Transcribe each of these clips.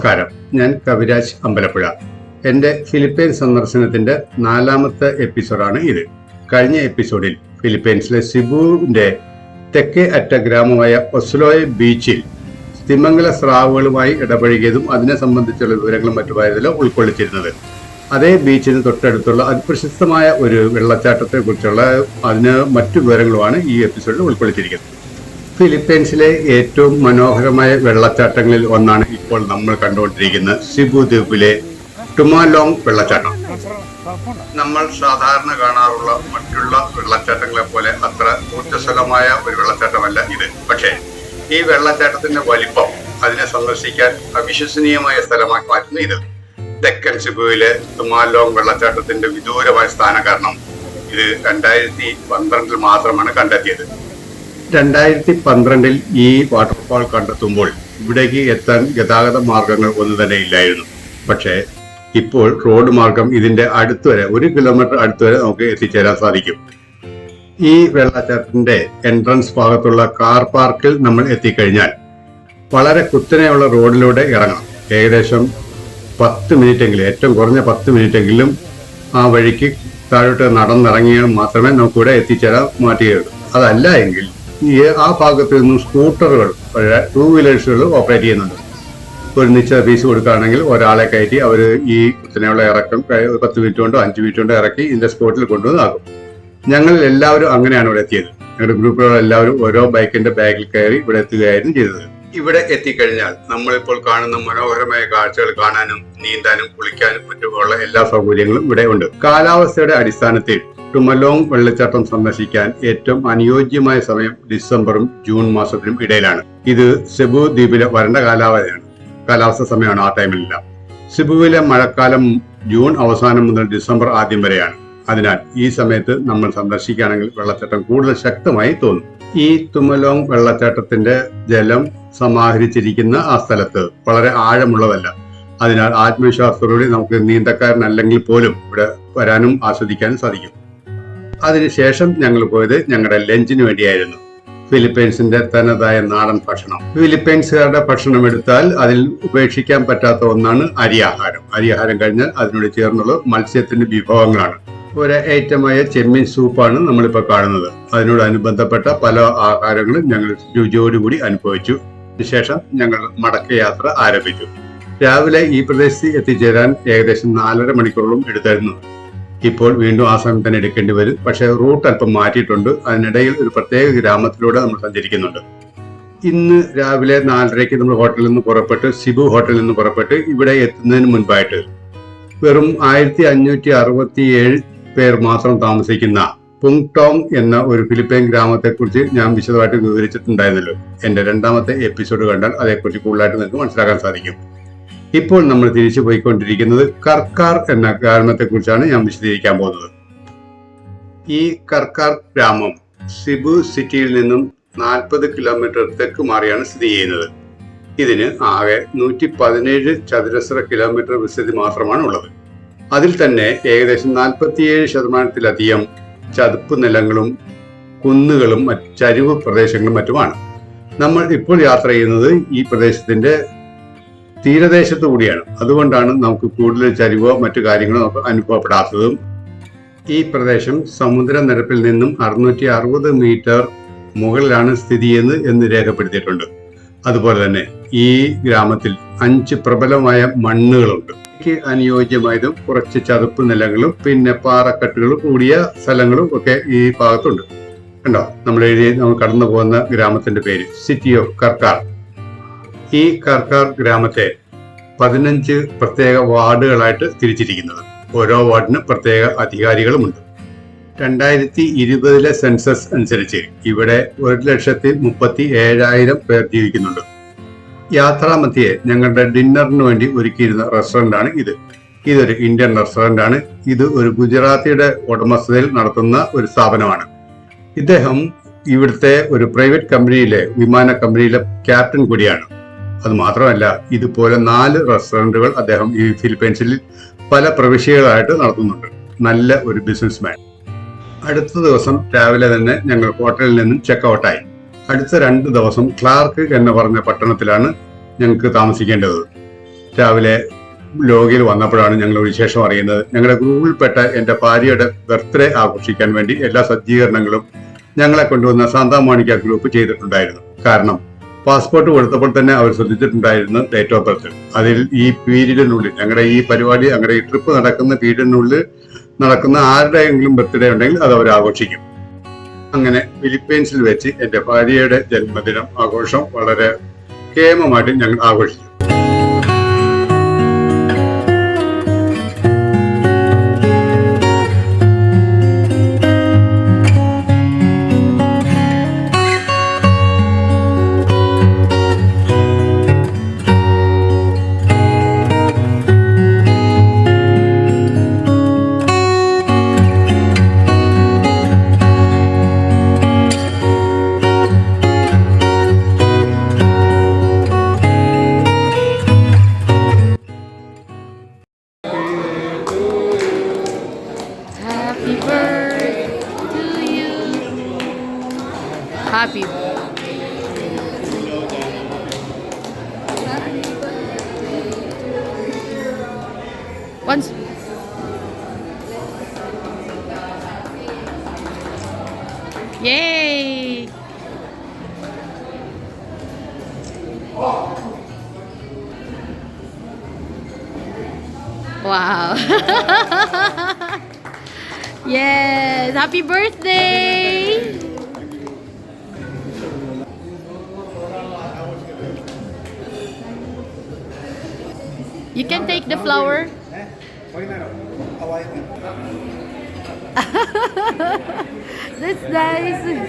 നമസ്കാരം. ഞാൻ കവിരാജ് അമ്പലപ്പുഴ. എന്റെ ഫിലിപ്പൈൻ സന്ദർശനത്തിന്റെ നാലാമത്തെ എപ്പിസോഡാണ് ഇത്. കഴിഞ്ഞ എപ്പിസോഡിൽ ഫിലിപ്പൈൻസിലെ സിബുവിന്റെ തെക്കേ അറ്റ ഗ്രാമമായ ഒസ്ലോയ ബീച്ചിൽ തിമംഗല സ്രാവുകളുമായി ഇടപഴകിയതും അതിനെ സംബന്ധിച്ചുള്ള വിവരങ്ങളും മറ്റുമായതിലും ഉൾക്കൊള്ളിച്ചിരുന്നത്. അതേ ബീച്ചിന് തൊട്ടടുത്തുള്ള അതിപ്രശസ്തമായ ഒരു വെള്ളച്ചാട്ടത്തെ കുറിച്ചുള്ള അതിന് മറ്റു വിവരങ്ങളുമാണ് ഈ എപ്പിസോഡിൽ ഉൾക്കൊള്ളിച്ചിരിക്കുന്നത്. ഫിലിപ്പൈൻസിലെ ഏറ്റവും മനോഹരമായ വെള്ളച്ചാട്ടങ്ങളിൽ ഒന്നാണ് ഇപ്പോൾ നമ്മൾ കണ്ടുകൊണ്ടിരിക്കുന്ന സിബു ദ്വീപിലെ ടുമാലോങ് വെള്ളച്ചാട്ടം. നമ്മൾ സാധാരണ കാണാറുള്ള മറ്റുള്ള വെള്ളച്ചാട്ടങ്ങളെ പോലെ അത്ര ഊർജസ്വലമായ ഒരു വെള്ളച്ചാട്ടമല്ല ഇത്. പക്ഷേ ഈ വെള്ളച്ചാട്ടത്തിന്റെ വലിപ്പം അതിനെ സന്ദർശിക്കാൻ അവിശ്വസനീയമായ സ്ഥലമാക്കി മാറ്റുന്നു ഇത്. തെക്കൻ സിബുവിലെ തുമാലോങ് വെള്ളച്ചാട്ടത്തിന്റെ വിദൂരമായ സ്ഥാനം കാരണം ഇത് രണ്ടായിരത്തി പന്ത്രണ്ടിൽ മാത്രമാണ് കണ്ടെത്തിയത്. രണ്ടായിരത്തി പന്ത്രണ്ടിൽ ഈ വാട്ടർഫാൾ കണ്ടെത്തുമ്പോൾ ഇവിടേക്ക് എത്താൻ ഗതാഗത മാർഗങ്ങൾ ഒന്നും തന്നെ ഇല്ലായിരുന്നു. പക്ഷേ ഇപ്പോൾ റോഡ് മാർഗം ഇതിന്റെ അടുത്തുവരെ ഒരു കിലോമീറ്റർ അടുത്തുവരെ നമുക്ക് എത്തിച്ചേരാൻ സാധിക്കും. ഈ വെള്ളച്ചാട്ടത്തിന്റെ എൻട്രൻസ് ഭാഗത്തുള്ള കാർ പാർക്കിൽ നമ്മൾ എത്തിക്കഴിഞ്ഞാൽ വളരെ കുത്തനെയുള്ള റോഡിലൂടെ ഇറങ്ങണം. ഏകദേശം പത്ത് മിനിറ്റെങ്കിലും ഏറ്റവും കുറഞ്ഞ പത്ത് മിനിറ്റെങ്കിലും ആ വഴിക്ക് താഴോട്ട് നടന്നിറങ്ങിയാൽ മാത്രമേ നമുക്കിവിടെ എത്തിച്ചേരാൻ മാറ്റുകയുള്ളൂ. അതല്ല എങ്കിൽ ആ ഭാഗത്ത് നിന്നും സ്കൂട്ടറുകൾ ടൂ വീലേഴ്സുകൾ ഓപ്പറേറ്റ് ചെയ്യുന്നുണ്ട്. ഒരു നിശ്ചിത ഫീസ് കൊടുക്കുകയാണെങ്കിൽ ഒരാളെ കയറ്റി അവർ ഈ കുത്തനെയുള്ള ഇറക്കം പത്ത് മിനിറ്റ് കൊണ്ടോ അഞ്ച് മിനിറ്റ് കൊണ്ടോ ഇറക്കി ഇതിന്റെ സ്പോട്ടിൽ കൊണ്ടുവന്ന് ആക്കും ഞങ്ങൾ എല്ലാവരും അങ്ങനെയാണ് ഇവിടെ എത്തിയത്. ഞങ്ങളുടെ ഗ്രൂപ്പിലുള്ള എല്ലാവരും ഓരോ ബൈക്കിന്റെ ബാഗിൽ കയറി ഇവിടെ എത്തുകയായിരുന്നു ചെയ്തത്. ഇവിടെ എത്തിക്കഴിഞ്ഞാൽ നമ്മളിപ്പോൾ കാണുന്ന മനോഹരമായ കാഴ്ചകൾ കാണാനും നീന്താനും കുളിക്കാനും മറ്റുമുള്ള എല്ലാ സൗകര്യങ്ങളും ഇവിടെ ഉണ്ട്. കാലാവസ്ഥയുടെ അടിസ്ഥാനത്തിൽ ടുമലോങ് വെള്ളച്ചാട്ടം സന്ദർശിക്കാൻ ഏറ്റവും അനുയോജ്യമായ സമയം ഡിസംബറും ജൂൺ മാസത്തിനും ഇടയിലാണ്. ഇത് സെബു ദ്വീപിലെ വരണ്ട കാലാവധിയാണ് കാലാവസ്ഥ സമയമാണ് ആ ടൈമിലെല്ലാം. സിബുവിലെ മഴക്കാലം ജൂൺ അവസാനം മുതൽ ഡിസംബർ ആദ്യം വരെയാണ്. അതിനാൽ ഈ സമയത്ത് നമ്മൾ സന്ദർശിക്കുകയാണെങ്കിൽ വെള്ളച്ചാട്ടം കൂടുതൽ ശക്തമായി തോന്നും. ഈ തുമലോങ് വെള്ളച്ചാട്ടത്തിന്റെ ജലം സമാഹരിച്ചിരിക്കുന്ന ആ സ്ഥലത്ത് വളരെ ആഴമുള്ളതല്ല. അതിനാൽ ആത്മവിശ്വാസത്തോടുകൂടി നമുക്ക് നീന്തക്കാരനല്ലെങ്കിൽ പോലും ഇവിടെ വരാനും ആസ്വദിക്കാനും സാധിക്കും. അതിനുശേഷം ഞങ്ങൾ പോയത് ഞങ്ങളുടെ ലഞ്ചിന് വേണ്ടിയായിരുന്നു. ഫിലിപ്പൈൻസിന്റെ തനതായ നാടൻ ഭക്ഷണം. ഫിലിപ്പൈൻസുകാരുടെ ഭക്ഷണം എടുത്താൽ അതിൽ ഉപേക്ഷിക്കാൻ പറ്റാത്ത ഒന്നാണ് അരിയാഹാരം അരിയാഹാരം കഴിഞ്ഞാൽ അതിനോട് ചേർന്നുള്ള മത്സ്യത്തിന്റെ വിഭവങ്ങളാണ്. ഒരു ഐറ്റമായ ചെമ്മീൻ സൂപ്പാണ് നമ്മളിപ്പോൾ കാണുന്നത്. അതിനോടനുബന്ധപ്പെട്ട പല ആഹാരങ്ങളും ഞങ്ങൾ രുചിയോടുകൂടി അനുഭവിച്ചു. അതിനുശേഷം ഞങ്ങൾ മടക്ക യാത്ര ആരംഭിച്ചു. രാവിലെ ഈ പ്രദേശത്ത് എത്തിച്ചേരാൻ ഏകദേശം നാലര മണിക്കൂറോളം എടുത്തായിരുന്നു. ഇപ്പോൾ വീണ്ടും ആ സമയം തന്നെ എടുക്കേണ്ടി വരും. പക്ഷേ റൂട്ട് അല്പം മാറ്റിയിട്ടുണ്ട്. അതിനിടയിൽ ഒരു പ്രത്യേക ഗ്രാമത്തിലൂടെ നമ്മൾ സഞ്ചരിക്കുന്നുണ്ട്. ഇന്ന് രാവിലെ നാലരയ്ക്ക് നമ്മൾ ഹോട്ടലിൽ നിന്ന് പുറപ്പെട്ട് സിബു ഹോട്ടലിൽ നിന്ന് പുറപ്പെട്ട് ഇവിടെ എത്തുന്നതിന് മുൻപായിട്ട് വെറും ആയിരത്തി അഞ്ഞൂറ്റി അറുപത്തി ഏഴ് പേർ മാത്രം താമസിക്കുന്ന പുങ്ടോങ് എന്ന ഒരു ഫിലിപ്പൈൻ ഗ്രാമത്തെക്കുറിച്ച് ഞാൻ വിശദമായിട്ട് വിവരിച്ചിട്ടുണ്ടായിരുന്നല്ലോ. എന്റെ രണ്ടാമത്തെ എപ്പിസോഡ് കണ്ടാൽ അതേക്കുറിച്ച് കൂടുതലായിട്ട് നിങ്ങൾക്ക് മനസ്സിലാക്കാൻ സാധിക്കും. ഇപ്പോൾ നമ്മൾ തിരിച്ചു പോയിക്കൊണ്ടിരിക്കുന്നത് കർക്കാർ എന്ന ഗ്രാമത്തെക്കുറിച്ചാണ് ഞാൻ വിശദീകരിക്കാൻ പോകുന്നത്. ഈ കർക്കാർ ഗ്രാമം സിബു സിറ്റിയിൽ നിന്നും നാൽപ്പത് കിലോമീറ്റർ തെക്ക് മാറിയാണ് സ്ഥിതി ചെയ്യുന്നത്. ഇതിന് ആകെ നൂറ്റി പതിനേഴ് ചതുരശ്ര കിലോമീറ്റർ വിസ്തൃതി മാത്രമാണ് ഉള്ളത്. അതിൽ തന്നെ ഏകദേശം നാൽപ്പത്തിയേഴ് ശതമാനത്തിലധികം ചതുപ്പ് നിലങ്ങളും കുന്നുകളും ചരിവ് പ്രദേശങ്ങളും മറ്റുമാണ്. നമ്മൾ ഇപ്പോൾ യാത്ര ചെയ്യുന്നത് ഈ പ്രദേശത്തിന്റെ തീരദേശത്തു കൂടിയാണ്. അതുകൊണ്ടാണ് നമുക്ക് കൂടുതൽ ചരിവോ മറ്റു കാര്യങ്ങളോ അനുഭവപ്പെടാത്തതും. ഈ പ്രദേശം സമുദ്രനിരപ്പിൽ നിന്നും അറുന്നൂറ്റി അറുപത് മീറ്റർ മുകളിലാണ് സ്ഥിതി ചെയ്യുന്നത് എന്ന് രേഖപ്പെടുത്തിയിട്ടുണ്ട്. അതുപോലെ തന്നെ ഈ ഗ്രാമത്തിൽ അഞ്ച് പ്രബലമായ മണ്ണുകളുണ്ട്. എനിക്ക് അനുയോജ്യമായതും കുറച്ച് ചതുപ്പ് നിലങ്ങളും പിന്നെ പാറക്കെട്ടുകളും കൂടിയ സ്ഥലങ്ങളും ഒക്കെ ഈ ഭാഗത്തുണ്ട്. കണ്ടോ? നമ്മൾ എഴുതി നമ്മൾ കടന്നു പോകുന്ന ഗ്രാമത്തിന്റെ പേര് സിറ്റി ഓഫ് കർക്കാർ ഈ കർക്കാർ ഗ്രാമത്തെ പതിനഞ്ച് പ്രത്യേക വാർഡുകളായിട്ട് തിരിച്ചിരിക്കുന്നത്. ഓരോ വാർഡിനും പ്രത്യേക അധികാരികളുമുണ്ട്. രണ്ടായിരത്തി ഇരുപതിലെ സെൻസസ് അനുസരിച്ച് ഇവിടെ ഒരു ലക്ഷത്തി മുപ്പത്തി ഏഴായിരം പേർ ജീവിക്കുന്നുണ്ട്. യാത്രാമധ്യേ ഞങ്ങളുടെ ഡിന്നറിന് വേണ്ടി ഒരുക്കിയിരുന്ന റെസ്റ്റോറന്റ് ആണ് ഇത്. ഇതൊരു ഇന്ത്യൻ റെസ്റ്റോറന്റ് ആണ് ഇത് ഒരു ഗുജറാത്തിയുടെ ഉടമസ്ഥതയിൽ നടത്തുന്ന ഒരു സ്ഥാപനമാണ്. ഇദ്ദേഹം ഇവിടുത്തെ ഒരു പ്രൈവറ്റ് കമ്പനിയിലെ വിമാന കമ്പനിയിലെ ക്യാപ്റ്റൻ കൂടിയാണ്. അത് മാത്രമല്ല ഇതുപോലെ നാല് റെസ്റ്റോറന്റുകൾ അദ്ദേഹം ഈ ഫിലിപ്പൈൻസിൽ പല പ്രവിശ്യകളായിട്ട് നടത്തുന്നുണ്ട്. നല്ല ഒരു ബിസിനസ്മാൻ അടുത്ത ദിവസം രാവിലെ തന്നെ ഞങ്ങൾ ഹോട്ടലിൽ നിന്നും ചെക്ക് ഔട്ടായി അടുത്ത രണ്ട് ദിവസം ക്ലാർക്ക് എന്ന് പറഞ്ഞ പട്ടണത്തിലാണ് ഞങ്ങൾക്ക് താമസിക്കേണ്ടത്. രാവിലെ ലോഗിൽ വന്നപ്പോഴാണ് ഞങ്ങൾ വിശേഷം അറിയുന്നത്. ഞങ്ങളുടെ ഗ്രൂപ്പിൽപ്പെട്ട എന്റെ ഭാര്യയുടെ ബർത്ത്ഡേ ആഘോഷിക്കാൻ വേണ്ടി എല്ലാ സജ്ജീകരണങ്ങളും ഞങ്ങളെ കൊണ്ടുവന്ന സാന്താ ഗ്രൂപ്പ് ചെയ്തിട്ടുണ്ടായിരുന്നു. കാരണം പാസ്പോർട്ട് കൊടുത്തപ്പോൾ തന്നെ അവർ ശ്രദ്ധിച്ചിട്ടുണ്ടായിരുന്നു ഡേറ്റ് ഓഫ് ബർത്ത്. അതിൽ ഈ പീരീഡിനുള്ളിൽ ഞങ്ങളുടെ ഈ പരിപാടി ഞങ്ങളുടെ ഈ ട്രിപ്പ് നടക്കുന്ന പീരീഡിനുള്ളിൽ നടക്കുന്ന ആരുടെയെങ്കിലും ബർത്ത്ഡേ ഉണ്ടെങ്കിൽ അത് അവർ ആഘോഷിക്കും. അങ്ങനെ ഫിലിപ്പീൻസിൽ വെച്ച് എന്റെ ഭാര്യയുടെ ജന്മദിനം ആഘോഷം വളരെ കേമമായിട്ട് ഞങ്ങൾ ആഘോഷിച്ചു. Happy birthday to you. Happy Once Yay! Wow. yes, happy birthday. You can take the flower. That's nice.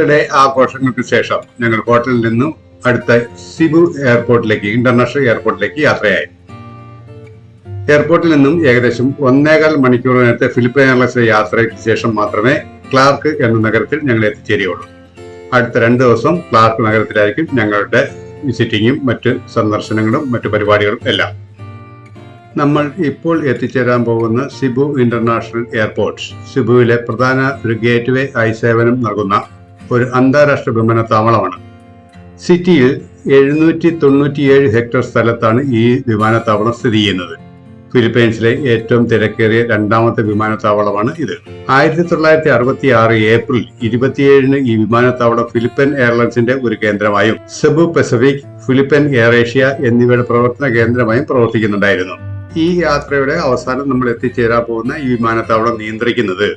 Birthday ആഘോഷങ്ങൾക്ക് ശേഷം ഞങ്ങൾ ഹോട്ടലിൽ നിന്നും അടുത്ത സിബു എയർപോർട്ടിലേക്ക് ഇന്റർനാഷണൽ എയർപോർട്ടിലേക്ക് യാത്രയായി. എയർപോർട്ടിൽ നിന്നും ഏകദേശം ഒന്നേകാൽ മണിക്കൂർ നേരത്തെ ഫിലിപ്പൈൻ എയർലൈൻസിലെ യാത്രയ്ക്ക് ശേഷം മാത്രമേ ക്ലാർക്ക് എന്ന നഗരത്തിൽ ഞങ്ങൾ എത്തിച്ചേരുകയുള്ളൂ. അടുത്ത രണ്ട് ദിവസം ക്ലാർക്ക് നഗരത്തിലായിരിക്കും ഞങ്ങളുടെ വിസിറ്റിങ്ങും മറ്റ് സന്ദർശനങ്ങളും മറ്റു പരിപാടികളും എല്ലാം. നമ്മൾ ഇപ്പോൾ എത്തിച്ചേരാൻ പോകുന്ന സിബു ഇന്റർനാഷണൽ എയർപോർട്ട് സിബുവിലെ പ്രധാന ഒരു ഗേറ്റ്വേ ആയി സേവനം നൽകുന്ന ഒരു അന്താരാഷ്ട്ര വിമാനത്താവളമാണ് സിറ്റിയിൽ എഴുന്നൂറ്റി തൊണ്ണൂറ്റിയേഴ് ഹെക്ടർ സ്ഥലത്താണ് ഈ വിമാനത്താവളം സ്ഥിതി ചെയ്യുന്നത്. ഫിലിപ്പൈൻസിലെ ഏറ്റവും തിരക്കേറിയ രണ്ടാമത്തെ വിമാനത്താവളമാണ് ഇത്. ആയിരത്തി തൊള്ളായിരത്തി അറുപത്തി ആറ് ഏപ്രിൽ ഇരുപത്തിയേഴിന് ഈ വിമാനത്താവളം ഫിലിപ്പൈൻ എയർലൈൻസിന്റെ ഒരു കേന്ദ്രമായും സെബു പസഫിക് ഫിലിപ്പൈൻ ഏഷ്യ എന്നിവയുടെ പ്രവർത്തന കേന്ദ്രമായും പ്രവർത്തിക്കുന്നുണ്ടായിരുന്നു. ഈ യാത്രയുടെ അവസാനം നമ്മൾ എത്തിച്ചേരാൻ പോകുന്ന ഈ വിമാനത്താവളം നിയന്ത്രിക്കുന്നത്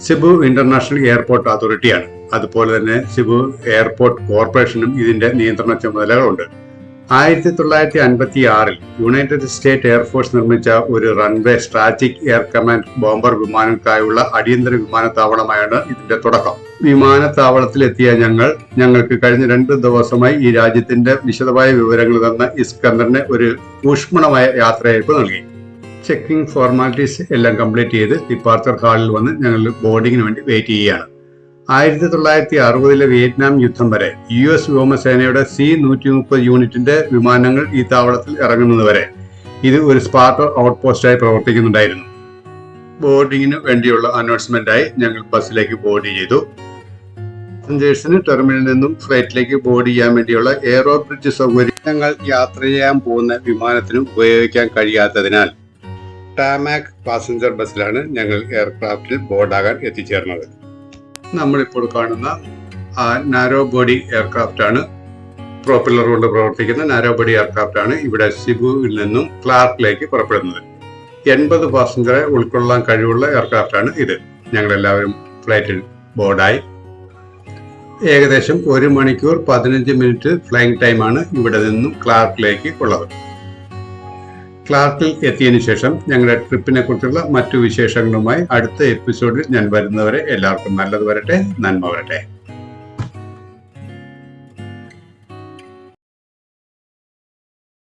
സിബു ഇന്റർനാഷണൽ എയർപോർട്ട് അതോറിറ്റിയാണ്. അതുപോലെ തന്നെ സിബു എയർപോർട്ട് കോർപ്പറേഷനും ഇതിന്റെ നിയന്ത്രണ ചുമതലകളുണ്ട്. ആയിരത്തി തൊള്ളായിരത്തി അൻപത്തി ആറിൽ യുണൈറ്റഡ് സ്റ്റേറ്റ് എയർഫോഴ്സ് നിർമ്മിച്ച ഒരു runway strategic air command bomber വിമാനങ്ങൾക്കായുള്ള അടിയന്തര വിമാനത്താവളമായാണ് ഇതിന്റെ തുടക്കം. വിമാനത്താവളത്തിലെത്തിയ ഞങ്ങൾ ഞങ്ങൾക്ക് കഴിഞ്ഞ രണ്ട് ദിവസമായി ഈ രാജ്യത്തിന്റെ വിശദമായ വിവരങ്ങൾ തന്ന ഇസ്കന്ദറിന് ഒരു ഊഷ്മളമായ യാത്രയയപ്പ് നൽകി. ചെക്കിംഗ് ഫോർമാലിറ്റീസ് എല്ലാം കംപ്ലീറ്റ് ചെയ്ത് ഡിപ്പാർച്ചർ ഹാളിൽ വന്ന് ഞങ്ങൾ ബോർഡിങ്ങിന് വേണ്ടി വെയിറ്റ് ചെയ്യുകയാണ്. ആയിരത്തി തൊള്ളായിരത്തി അറുപതിലെ വിയറ്റ്നാം യുദ്ധം വരെ യു എസ് വ്യോമസേനയുടെ സി നൂറ്റി മുപ്പത് യൂണിറ്റിന്റെ വിമാനങ്ങൾ ഈ താവളത്തിൽ ഇറങ്ങുന്നതുവരെ ഇത് ഒരു സ്പാർട്ട് ഔട്ട് പോസ്റ്റായി പ്രവർത്തിക്കുന്നുണ്ടായിരുന്നു. ബോർഡിങ്ങിന് വേണ്ടിയുള്ള അനൗൺസ്മെന്റായി ഞങ്ങൾ ബസ്സിലേക്ക് ബോർഡ് ചെയ്തു. പാസഞ്ചേഴ്സിന് ടെർമിനലിൽ നിന്നും ഫ്ലൈറ്റിലേക്ക് ബോർഡ് ചെയ്യാൻ വേണ്ടിയുള്ള എയറോ ബ്രിഡ്ജ് സൗകര്യം ഞങ്ങൾ യാത്ര ചെയ്യാൻ പോകുന്ന വിമാനത്തിനും ഉപയോഗിക്കാൻ കഴിയാത്തതിനാൽ ടാമാക് പാസഞ്ചർ ബസ്സിലാണ് ഞങ്ങൾ എയർക്രാഫ്റ്റിൽ ബോർഡാകാൻ എത്തിച്ചേർന്നത്. നമ്മളിപ്പോൾ കാണുന്ന ആ നാരോ ബോഡി എയർക്രാഫ്റ്റ് ആണ്. പ്രോപ്പല്ലർ കൊണ്ട് പ്രവർത്തിക്കുന്ന നാരോ ബോഡി എയർക്രാഫ്റ്റ് ആണ് ഇവിടെ സിബുവിൽ നിന്നും ക്ലാർക്കിലേക്ക് പുറപ്പെടുന്നത്. എൺപത് പാസഞ്ചറെ ഉൾക്കൊള്ളാൻ കഴിവുള്ള എയർക്രാഫ്റ്റ് ആണ് ഇത്. ഞങ്ങൾ എല്ലാവരും ഫ്ലൈറ്റിൽ ബോർഡായി ഏകദേശം ഒരു മണിക്കൂർ പതിനഞ്ച് മിനിറ്റ് ഫ്ലൈങ് ടൈമാണ് ഇവിടെ നിന്നും ക്ലാർക്കിലേക്ക് ഉള്ളത്. ക്ലാർക്കിൽ എത്തിയതിനു ശേഷം ഞങ്ങളുടെ ട്രിപ്പിനെ കുറിച്ചുള്ള മറ്റു വിശേഷങ്ങളുമായി അടുത്ത എപ്പിസോഡിൽ ഞാൻ വരുന്നവരെ എല്ലാവർക്കും നല്ലത് വരട്ടെ നന്മ വരട്ടെ.